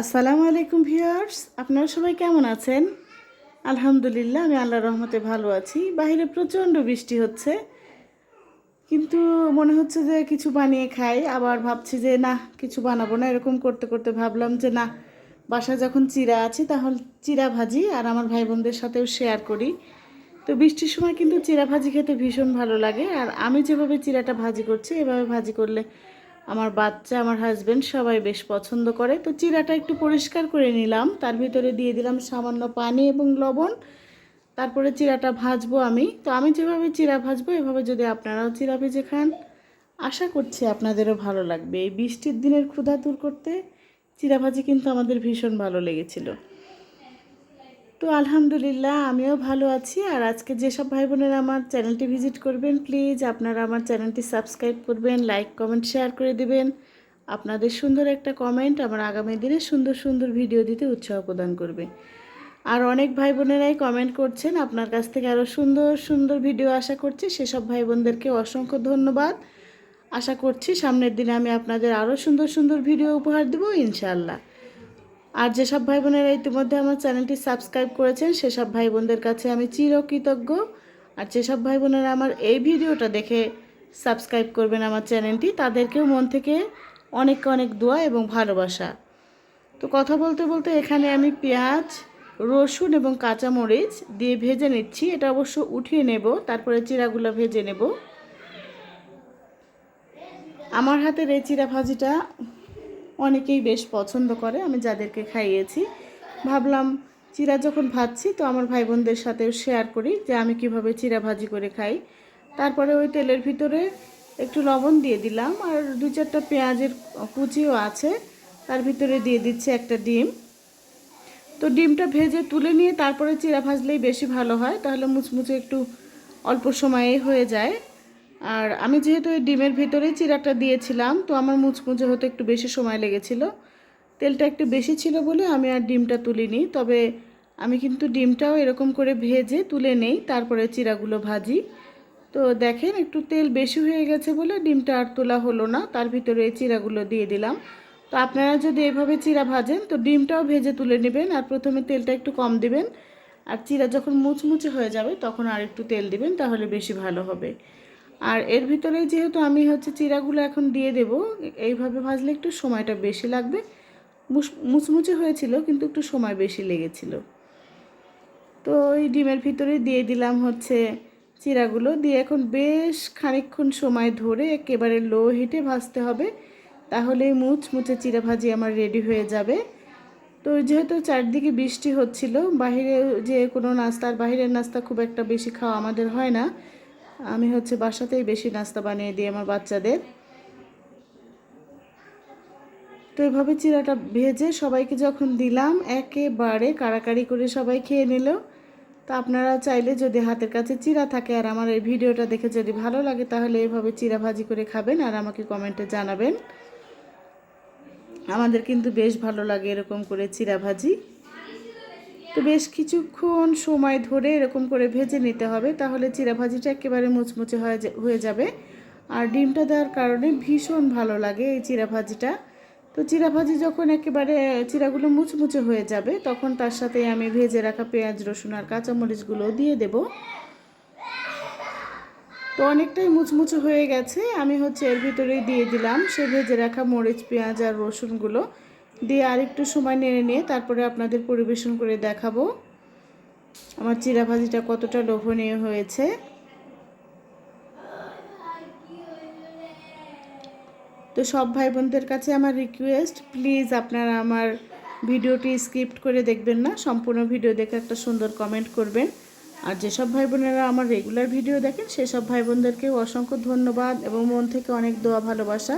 আসসালামু আলাইকুম ভিউয়ার্স, আপনারা সবাই কেমন আছেন? আলহামদুলিল্লাহ, আমি আল্লাহর রহমতে ভালো আছি। বাইরে প্রচণ্ড বৃষ্টি হচ্ছে, কিন্তু মনে হচ্ছে যে কিছু বানিয়ে খাই। আবার ভাবছি যে না কিছু বানাবো না। এরকম করতে করতে ভাবলাম যে না বাসায় যখন চিরা আছে, তাহলে চিরা ভাজি আর আমার ভাই বোনদের সাথেও শেয়ার করি। তো বৃষ্টির সময় কিন্তু চিরা ভাজি খেতে ভীষণ ভালো লাগে। আর আমি যেভাবে চিরাটা ভাজি করছি, এভাবে ভাজি করলে আমার বাচ্চা, আমার হাজবেন্ড সবাই বেশ পছন্দ করে। তো চিরাটা একটু পরিষ্কার করে নিলাম। তার ভিতরে দিয়ে দিলাম সামান্য পানি এবং লবণ। তারপরে চিরাটা ভাজবো আমি। তো আমি যেভাবে চিরা ভাজবো, এভাবে যদি আপনারাও চিরা ভেজে খান, আশা করছি আপনাদেরও ভালো লাগবে। এই বৃষ্টির দিনের ক্ষুধা দূর করতে চিরা ভাজি কিন্তু আমাদের ভীষণ ভালো লেগেছিল। তো আলহামদুলিল্লাহ, আমিও ভালো আছি। আর আজকে যেসব ভাই বোনেরা আমার চ্যানেলটি ভিজিট করবেন, প্লিজ আপনারা আমার চ্যানেলটি সাবস্ক্রাইব করবেন, লাইক, কমেন্ট, শেয়ার করে দিবেন। আপনাদের সুন্দর একটা কমেন্ট আমার আগামী দিনে সুন্দর সুন্দর ভিডিও দিতে উৎসাহ প্রদান করবে। আর অনেক ভাই বোনেরাই কমেন্ট করছেন, আপনার কাছ থেকে আরও সুন্দর সুন্দর ভিডিও আশা করছি। সেসব ভাই বোনদেরকে অসংখ্য ধন্যবাদ। আশা করছি সামনের দিনে আমি আপনাদের আরও সুন্দর সুন্দর ভিডিও উপহার দেবো, ইনশাআল্লাহ। আর যেসব ভাই বোনেরা ইতিমধ্যে আমার চ্যানেলটি সাবস্ক্রাইব করেছেন, সেসব ভাই বোনদের কাছে আমি চিরকৃতজ্ঞ। আর যেসব ভাই বোনেরা আমার এই ভিডিওটা দেখে সাবস্ক্রাইব করবেন আমার চ্যানেলটি, তাদেরকেও মন থেকে অনেক অনেক দোয়া এবং ভালোবাসা। তো কথা বলতে বলতে এখানে আমি পেঁয়াজ, রসুন এবং কাঁচামরিচ দিয়ে ভেজে নিচ্ছি। এটা অবশ্য উঠিয়ে নেব, তারপরে চিরাগুলো ভেজে নেব। আমার হাতের এই চিরা ভাজিটা অনেকেই বেশ পছন্দ করে, আমি যাদেরকে খাইয়েছি। ভাবলাম, চিরা যখন ভাজছি, তো আমার ভাই বোনদের সাথেও শেয়ার করি যে আমি কীভাবে চিরা ভাজি করে খাই। তারপরে ওই তেলের ভিতরে একটু লবণ দিয়ে দিলাম, আর দু চারটা পেঁয়াজের কুচিও আছে, তার ভিতরে দিয়ে দিচ্ছে একটা ডিম। তো ডিমটা ভেজে তুলে নিয়ে তারপরে চিরা ভাজলেই বেশি ভালো হয়, তাহলে মুচমুচে একটু অল্প সময়ে হয়ে যায়। আর আমি যেহেতু এই ডিমের ভিতরেই চিরাটা দিয়েছিলাম, তো আমার মুচমুচে হতে একটু বেশি সময় লেগেছিল। তেলটা একটু বেশি ছিল বলে আমি আর ডিমটা তুলিনি, তবে আমি কিন্তু ডিমটাও এরকম করে ভেজে তুলে নেই, তারপরে চিরাগুলো ভাজি। তো দেখেন একটু তেল বেশি হয়ে গেছে বলে ডিমটা আর তোলা হলো না, তার ভিতরে এই চিরাগুলো দিয়ে দিলাম। তো আপনারা যদি এভাবে চিরা ভাজেন, তো ডিমটাও ভেজে তুলে নেবেন আর প্রথমে তেলটা একটু কম দিবেন। আর চিরা যখন মুচমুচে হয়ে যাবে, তখন আর একটু তেল দিবেন, তাহলে বেশি ভালো হবে। আর এর ভিতরে যেহেতু আমি হচ্ছে চিরাগুলো এখন দিয়ে দেব, এইভাবে ভাজলে একটু সময়টা বেশি লাগবে। মুচমুচে হয়েছিল, কিন্তু একটু সময় বেশি লেগেছিল। তো ওই ডিমের ভিতরে দিয়ে দিলাম হচ্ছে চিরাগুলো। দিয়ে এখন বেশ খানিকক্ষণ সময় ধরে একেবারে লো হিটে ভাজতে হবে। তাহলে মুচমুচে চিরা ভাজি আমার রেডি হয়ে যাবে। তো যেহেতু চারদিকে বৃষ্টি হচ্ছিল, বাহিরে যে কোনো নাস্তার, বাহিরের নাস্তা খুব একটা বেশি খাওয়া আমাদের হয় না। আমি হচ্ছে বাসাতেই বেশি নাস্তা বানিয়ে দিই আমার বাচ্চাদের। তো এভাবে চিরাটা ভেজে সবাইকে যখন দিলাম, একেবারে কাড়াকাড়ি করে সবাই খেয়ে নিল। তো আপনারা চাইলে যদি হাতের কাছে চিরা থাকে আর আমার এই ভিডিওটা দেখে যদি ভালো লাগে, তাহলে এভাবে চিরা ভাজি করে খাবেন আর আমাকে কমেন্টে জানাবেন। আমাদের কিন্তু বেশ ভালো লাগে এরকম করে চিরা ভাজি। তো বেশ কিছুক্ষণ সময় ধরে এরকম করে ভেজে নিতে হবে, তাহলে চিরা ভাজিটা একেবারে মুচমুচে হয়ে যাবে। আর ডিমটা দেওয়ার কারণে ভীষণ ভালো লাগে এই চিরা ভাজিটা। তো চিরা ভাজি যখন একেবারে চিরাগুলো মুচমুচে হয়ে যাবে, তখন তার সাথে আমি ভেজে রাখা পেঁয়াজ, রসুন আর কাঁচামরিচগুলো দিয়ে দেব। তো অনেকটাই মুচমুচে হয়ে গেছে, আমি হচ্ছে এর ভিতরেই দিয়ে দিলাম। সে ভেজে রাখা মরিচ, পেঁয়াজ আর রসুনগুলো। দিয়ে আরেকটু সময় নেড়ে নিয়ে তারপরে আপনাদের পরিবেশন করে দেখাবো। আমার চিরা ভাজিটা কতটা লোভনীয় হয়েছে। তো সব ভাই বোনদের কাছে আমার রিকোয়েস্ট প্লিজ আপনারা আমার ভিডিওটি স্কিপ্ট করে দেখবেন না, সম্পূর্ণ ভিডিও দেখে একটা সুন্দর কমেন্ট করবেন। আর যেসব ভাই বোনেরা আমার রেগুলার ভিডিও দেখেন, সেসব ভাই বোনদেরকেও অসংখ্য ধন্যবাদ এবং মন থেকে অনেক দোয়া ভালোবাসা।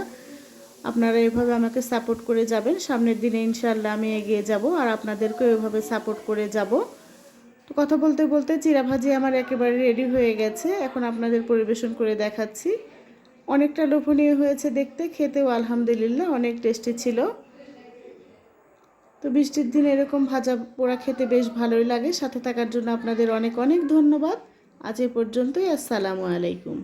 আপনারা এভাবে আমাকে সাপোর্ট করে যাবেন। সামনের দিনে ইনশাল্লাহ আমি এগিয়ে যাব আর আপনাদেরকেও এভাবে সাপোর্ট করে যাব। তো কথা বলতে বলতে চিরা ভাজি আমার একেবারে রেডি হয়ে গেছে। এখন আপনাদের পরিবেশন করে দেখাচ্ছি। অনেকটা লোভনীয় হয়েছে দেখতে, খেতেও আলহামদুলিল্লাহ অনেক টেস্টি ছিল। তো বৃষ্টির দিন এরকম ভাজা পোড়া খেতে বেশ ভালোই লাগে। সাথে থাকার জন্য আপনাদের অনেক অনেক ধন্যবাদ। আজ এ পর্যন্তই। আসসালামু আলাইকুম।